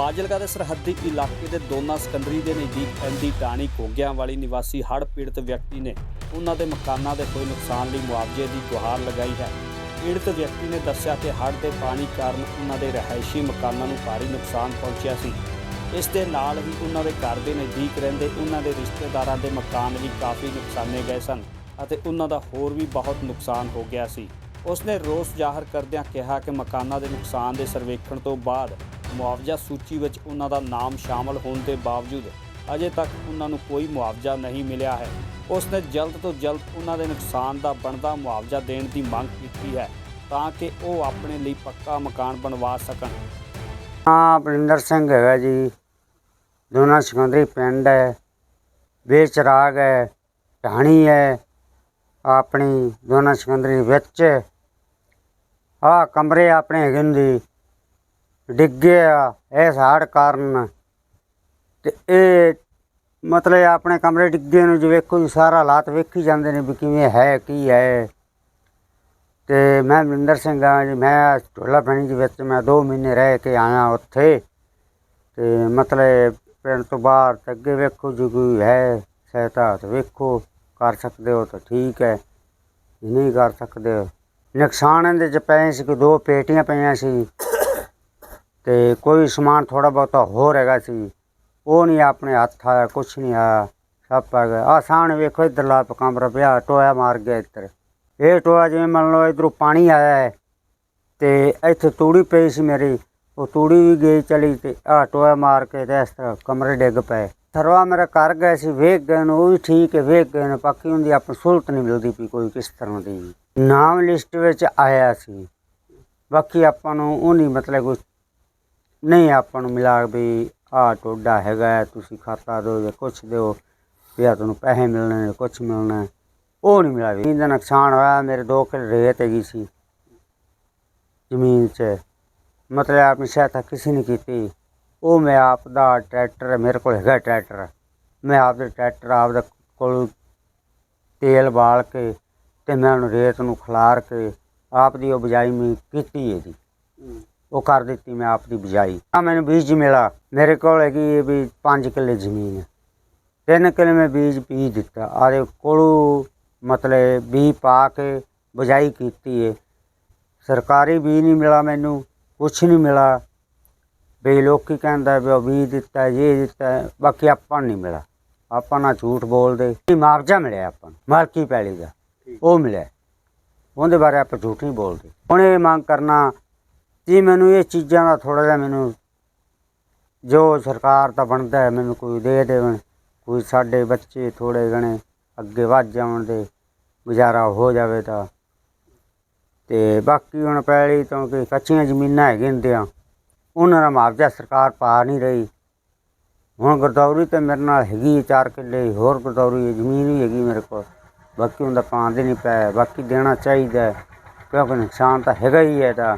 ਫਾਜ਼ਿਲਕਾ ਦੇ ਸਰਹੱਦੀ ਇਲਾਕੇ ਦੇ ਦੋਨਾ ਸਕੰਦਰੀ ਦੇ ਨਜ਼ਦੀਕ ਪੈਂਦੀ ਟਾਣੀ ਕੋਗਿਆਂ ਵਾਲੀ ਨਿਵਾਸੀ ਹੜ੍ਹ ਪੀੜਤ ਵਿਅਕਤੀ ਨੇ ਉਹਨਾਂ ਦੇ ਮਕਾਨਾਂ ਦੇ ਹੋਏ ਨੁਕਸਾਨ ਲਈ ਮੁਆਵਜ਼ੇ ਦੀ ਗੁਹਾਰ ਲਗਾਈ ਹੈ। ਪੀੜਤ ਵਿਅਕਤੀ ਨੇ ਦੱਸਿਆ ਕਿ ਹੜ੍ਹ ਦੇ ਪਾਣੀ ਕਾਰਨ ਉਹਨਾਂ ਦੇ ਰਹਾਇਸ਼ੀ ਮਕਾਨਾਂ ਨੂੰ ਭਾਰੀ ਨੁਕਸਾਨ ਪਹੁੰਚਿਆ ਸੀ। ਇਸ ਦੇ ਨਾਲ ਹੀ ਉਹਨਾਂ ਦੇ ਘਰ ਦੇ ਨਜ਼ਦੀਕ ਰਹਿੰਦੇ ਉਹਨਾਂ ਦੇ ਰਿਸ਼ਤੇਦਾਰਾਂ ਦੇ ਮਕਾਨ ਵੀ ਕਾਫੀ ਨੁਕਸਾਨੇ ਗਏ ਸਨ ਅਤੇ ਉਹਨਾਂ ਦਾ ਹੋਰ ਵੀ ਬਹੁਤ ਨੁਕਸਾਨ ਹੋ ਗਿਆ ਸੀ। ਉਸਨੇ ਰੋਸ ਜ਼ਾਹਰ ਕਰਦਿਆਂ ਕਿਹਾ ਕਿ ਮਕਾਨਾਂ ਦੇ ਨੁਕਸਾਨ ਦੇ ਸਰਵੇਖਣ ਤੋਂ ਬਾਅਦ ਮੁਆਵਜ਼ਾ ਸੂਚੀ ਵਿੱਚ ਉਹਨਾਂ ਦਾ ਨਾਮ ਸ਼ਾਮਲ ਹੋਣ ਦੇ ਬਾਵਜੂਦ ਅਜੇ ਤੱਕ ਉਹਨਾਂ ਨੂੰ ਕੋਈ ਮੁਆਵਜ਼ਾ ਨਹੀਂ ਮਿਲਿਆ ਹੈ। ਉਸ ਨੇ ਜਲਦ ਤੋਂ ਜਲਦ ਉਹਨਾਂ ਦੇ ਨੁਕਸਾਨ ਦਾ ਬਣਦਾ ਮੁਆਵਜ਼ਾ ਦੇਣ ਦੀ ਮੰਗ ਕੀਤੀ ਹੈ ਤਾਂ ਕਿ ਉਹ ਆਪਣੇ ਲਈ ਪੱਕਾ ਮਕਾਨ ਬਣਵਾ ਸਕਣ। ਹਾਂ ਬਰਿੰਦਰ ਸਿੰਘ ਹੈਗਾ ਜੀ। ਦੋਨਾ ਸਿਕੰਦਰੀ ਪਿੰਡ ਹੈ। ਬੇਚਰਾਗ ਹੈ ਢਾਣੀ ਹੈ। ਆਪਣੀ ਦੋਨਾ ਸਿਕੰਦਰੀ ਵਿੱਚ ਆ ਕਮਰੇ ਆਪਣੇ ਹੈਗੇ ਨੇ ਜੀ ਡਿੱਗੇ ਆ ਇਸ ਹੜ ਕਾਰਨ। ਤੇ ਇਹ ਮਤਲਬ ਆਪਣੇ ਕਮਰੇ ਡਿੱਗੇ ਨੂੰ ਜੇ ਵੇਖੋ ਜੀ ਸਾਰਾ ਹਾਲਾਤ ਵੇਖੀ ਜਾਂਦੇ ਨੇ ਵੀ ਕਿਵੇਂ ਹੈ, ਕੀ ਹੈ। ਤੇ ਮੈਂ ਮਨਿੰਦਰ ਸਿੰਘ ਆ ਜੀ, ਮੈਂ ਢੋਲਾ ਪਿੰਡ ਦੇ ਵਿੱਚ ਮੈਂ 2 ਮਹੀਨੇ ਰਹਿ ਕੇ ਆਇਆ ਉੱਥੇ। ਤੇ ਮਤਲਬ ਪਿੰਡ ਤੋਂ ਬਾਹਰ ਤੇ ਅੱਗੇ ਵੇਖੋ ਜੀ ਕੋਈ ਹੈ, ਸਹਾਇਤਾ ਤਾਂ ਵੇਖੋ, ਕਰ ਸਕਦੇ ਹੋ ਤਾਂ ਠੀਕ ਹੈ। ਨਹੀਂ ਕਰ ਸਕਦੇ। ਨੁਕਸਾਨ ਇਹਦੇ ਚ ਪਏ ਸੀ ਕਿ ਦੋ ਪੇਟੀਆਂ ਪਈਆਂ ਸੀ। ਤੇ ਕੋਈ ਸਮਾਨ ਥੋੜਾ ਬਹੁਤਾ ਹੋਰ ਹੈਗਾ ਸੀ। ਉਹ ਨਹੀਂ ਆਪਣੇ ਹੱਥ ਆਇਆ, ਕੁਛ ਨਹੀਂ ਆਇਆ, ਸਭ ਪੈ ਗਿਆ। ਆ ਸਾਹਮਣੇ ਵੇਖੋ ਇੱਧਰਲਾ ਕਮਰਾ ਪਿਆ, ਟੋਇਆ ਮਾਰ ਗਿਆ ਇੱਧਰ। ਇਹ ਟੋਆ ਜਿਵੇਂ ਮੰਨ ਲਓ ਇਧਰੋਂ ਪਾਣੀ ਆਇਆ ਹੈ ਤੇ ਇੱਥੇ ਤੂੜੀ ਪਈ ਸੀ ਮੇਰੀ, ਉਹ ਤੂੜੀ ਵੀ ਗਈ ਚਲੀ ਤੇ ਆ ਟੋਇਆ ਮਾਰ ਕੇ ਤੇ ਇਸ ਤਰ੍ਹਾਂ ਕਮਰੇ ਡਿੱਗ ਪਏ। ਸਰਵਾ ਮੇਰਾ ਕਰ ਗਏ ਸੀ, ਵੇਖ ਗਏ ਨੇ, ਉਹ ਵੀ ਠੀਕ ਹੈ, ਵੇਖ ਗਏ ਨੇ, ਬਾਕੀ ਹੁੰਦੀ ਆਪਣੀ ਸਹੂਲਤ ਨਹੀਂ ਮਿਲਦੀ ਵੀ ਕੋਈ ਕਿਸ ਤਰ੍ਹਾਂ ਦੀ ਨਾਮ ਲਿਸਟ ਵਿੱਚ ਆਇਆ ਸੀ। ਬਾਕੀ ਆਪਾਂ ਨੂੰ ਉਹ ਨਹੀਂ ਮਤਲਬ ਕੋਈ ਨਹੀਂ, ਆਪਾਂ ਨੂੰ ਮਿਲਾ ਵੀ ਆ ਟੋਡਾ ਹੈਗਾ, ਤੁਸੀਂ ਖਾਤਾ ਦਿਓ ਜਾਂ ਕੁਛ ਦਿਓ, ਵੀ ਆਹ ਤੁਹਾਨੂੰ ਪੈਸੇ ਮਿਲਣੇ ਨੇ ਕੁਛ ਮਿਲਣਾ ਉਹ ਨਹੀਂ ਮਿਲਿਆ ਵੀ। ਇਹਦਾ ਨੁਕਸਾਨ ਹੋਇਆ, ਮੇਰੇ ਦੋ ਕਿੱਲੇ ਰੇਤ ਹੈਗੀ ਸੀ, ਜ਼ਮੀਨ 'ਚ। ਮਤਲਬ ਆਪਣੀ ਸਹਾਇਤਾ ਕਿਸੇ ਨੇ ਕੀਤੀ। ਉਹ ਮੈਂ ਆਪ ਦਾ ਟਰੈਕਟਰ ਮੇਰੇ ਕੋਲ ਹੈਗਾ ਟਰੈਕਟਰ। ਮੈਂ ਆਪ ਦੇ ਟਰੈਕਟਰ ਆਪ ਦੇ ਕੋਲ ਤੇਲ ਬਾਲ ਕੇ ਤੇ ਮੈਂ ਉਹਨੂੰ ਰੇਤ ਨੂੰ ਖਲਾਰ ਕੇ ਆਪ ਦੀ ਉਹ ਬਜਾਈ ਮੈਂ ਕੀਤੀ ਹੈ ਜੀ। ਉਹ ਕਰ ਦਿੱਤੀ ਮੈਂ ਆਪ ਦੀ ਬਜਾਈ। ਆ ਮੈਨੂੰ ਬੀਜ ਮਿਲਾ ਮੇਰੇ ਕੋਲ ਹੈਗੀ ਵੀ 5 ਕਿੱਲੇ ਜ਼ਮੀਨ ਹੈ। ਤਿੰਨ ਕਿੱਲੇ ਮੈਂ ਬੀਜ ਬੀਜ ਦਿੱਤਾ। ਆਦੇ ਕੋਲੋਂ ਮਤਲਬ ਬੀ ਪਾ ਕੇ ਬਜਾਈ ਕੀਤੀ ਹੈ ਸਰਕਾਰੀ ਬੀਜ ਨਹੀਂ ਮਿਲਾ ਮੈਨੂੰ ਕੁਛ ਨਹੀਂ ਮਿਲਾ ਵੀ ਲੋਕੀ ਕਹਿੰਦਾ ਵੀ ਉਹ ਬੀਜ ਦਿੱਤਾ ਇਹ ਦਿੱਤਾ ਬਾਕੀ ਆਪਾਂ ਨਹੀਂ ਮਿਲਾ ਆਪਾਂ ਨਾ ਝੂਠ ਬੋਲਦੇ। ਮੁਆਵਜ਼ਾ ਮਿਲਿਆ ਆਪਾਂ ਮਾਲਕੀ ਪੈਲੀ ਦਾ। ਉਹ ਮਿਲਿਆ। ਉਹਦੇ ਬਾਰੇ ਆਪਾਂ ਝੂਠ ਨਹੀਂ ਬੋਲਦੇ। ਹੁਣ ਇਹ ਮੰਗ ਕਰਨਾ ਜੀ, ਮੈਨੂੰ ਇਹ ਚੀਜ਼ਾਂ ਦਾ ਥੋੜਾ ਜਿਹਾ ਮੈਨੂੰ ਜੋ ਸਰਕਾਰ ਤਾਂ ਬਣਦਾ ਹੈ, ਮੈਨੂੰ ਕੋਈ ਦੇ ਦੇਵਣ, ਕੋਈ ਸਾਡੇ ਬੱਚੇ ਥੋੜੇ ਗਣੇ ਅੱਗੇ ਵੱਧ ਜਾਣ ਦੇ ਗੁਜ਼ਾਰਾ ਹੋ ਜਾਵੇ ਤਾਂ। ਤੇ ਬਾਕੀ ਹੁਣ ਪੈਲੀ ਤੋਂ ਕਿ ਕੱਚੀਆਂ ਜ਼ਮੀਨਾਂ ਹੈਗੀਆਂ ਹੁੰਦੀਆਂ, ਉਹਨਾਂ ਦਾ ਮੁਆਵਜ਼ਾ ਸਰਕਾਰ ਪਾ ਨਹੀਂ ਰਹੀ। ਹੁਣ ਗੁਰਦੌਰੀ ਤੇ ਮੇਰੇ ਨਾਲ ਹੈਗੀ 4 ਕਿੱਲੇ, ਹੋਰ ਗੁਰਦੌਰੀ ਜ਼ਮੀਨ ਵੀ ਹੈਗੀ ਮੇਰੇ ਕੋਲ, ਬਾਕੀ ਹੁੰਦਾ ਪਾਉਂਦੇ ਨਹੀਂ ਪਏ ਬਾਕੀ ਦੇਣਾ ਚਾਹੀਦਾ ਕਿਉਂਕਿ ਨੁਕਸਾਨ ਤਾਂ ਹੈਗਾ ਹੀ ਹੈ ਤਾਂ